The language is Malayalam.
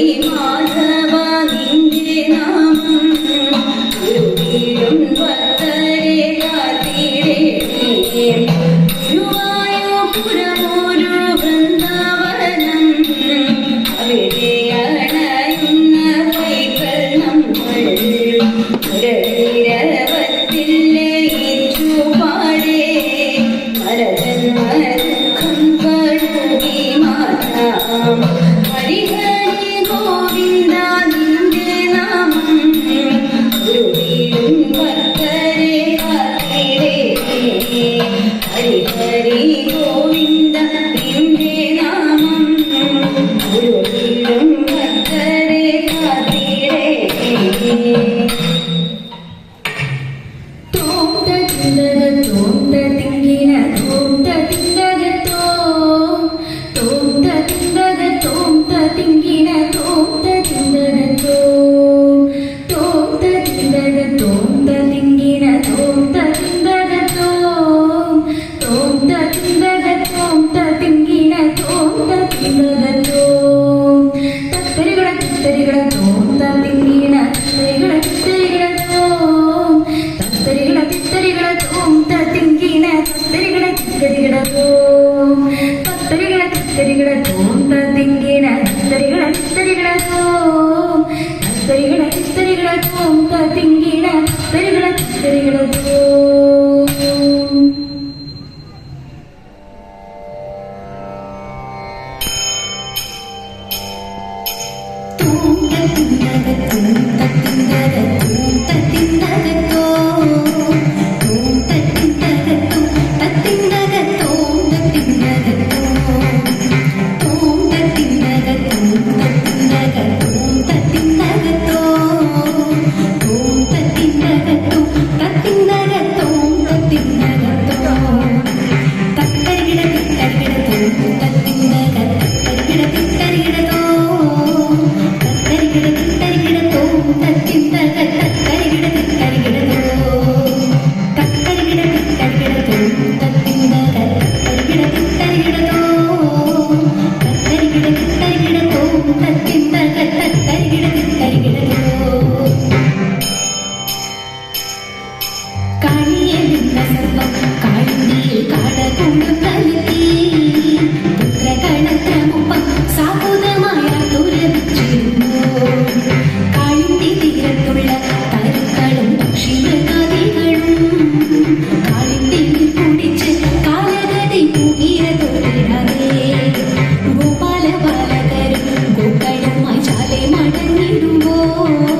मा ചൊല്ലും കത്തരെ കതിരേ. ತೆರೆಗಳೋಂ ತೆರೆಗಳ ತೆರೆಗಳ ಕೋಂಕ ತಿಂಗಿಣ ತೆರೆಗಳ ತೆರೆಗಳ ಬಿಡುವೋ